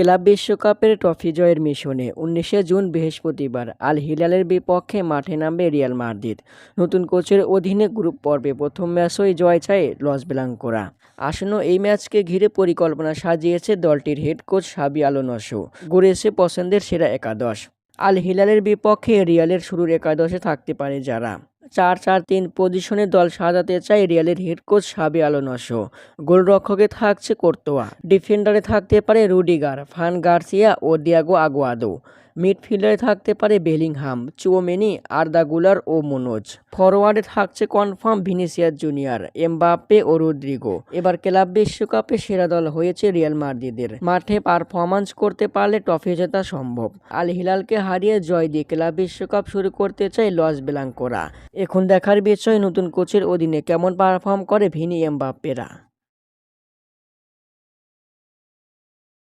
Club বিশ্বকাপের trophy জয়ের মিশনে উনিশে জুন বৃহস্পতিবার আল হিলালের বিপক্ষে মাঠে নামবে রিয়াল মাদ্রিদ। নতুন কোচের অধীনে গ্রুপ পর্বে প্রথম ম্যাচই জয় চায় লস ব্লাঙ্কোরা। আসন্ন এই ম্যাচকে ঘিরে পরিকল্পনা সাজিয়েছে দলটির হেড কোচ সাবি আলোনসো গড়েছে পছন্দের সেরা একাদশ। আল হিলালের বিপক্ষে রিয়ালের শুরুর একাদশে থাকতে পারে যারা। চার চার তিন পজিশনে দল সাজাতে চায় রিয়ালের হেড কোচ সাবি আলোনসো। গোলরক্ষকে থাকছে কোর্তোয়া। ডিফেন্ডারে থাকতে পারে রুডিগার, ফান গার্সিয়া ও দিয়াগো আগুয়াদো। মিডফিল্ডারে থাকতে পারে বেলিংহাম চুওমেনি আর্দাগুলার ও মনোজ। ফরওয়ার্ডে থাকছে কনফার্ম ভিনিসিয়াস জুনিয়র, এমবাপ্পে ও রদ্রিগো এবার ক্লাব বিশ্বকাপে সেরা দল হয়েছে রিয়াল মাদ্রিদের। মাঠে পারফরম্যান্স করতে পারলে ট্রফি জেতা সম্ভব। আল হিলালকে হারিয়ে জয় দিয়ে ক্লাব বিশ্বকাপ শুরু করতে চায় লস বেলাঙ্কোরা। এখন দেখার বিষয় নতুন কোচের অধীনে কেমন পারফর্ম করে ভিনি এমবাপ্পেরা।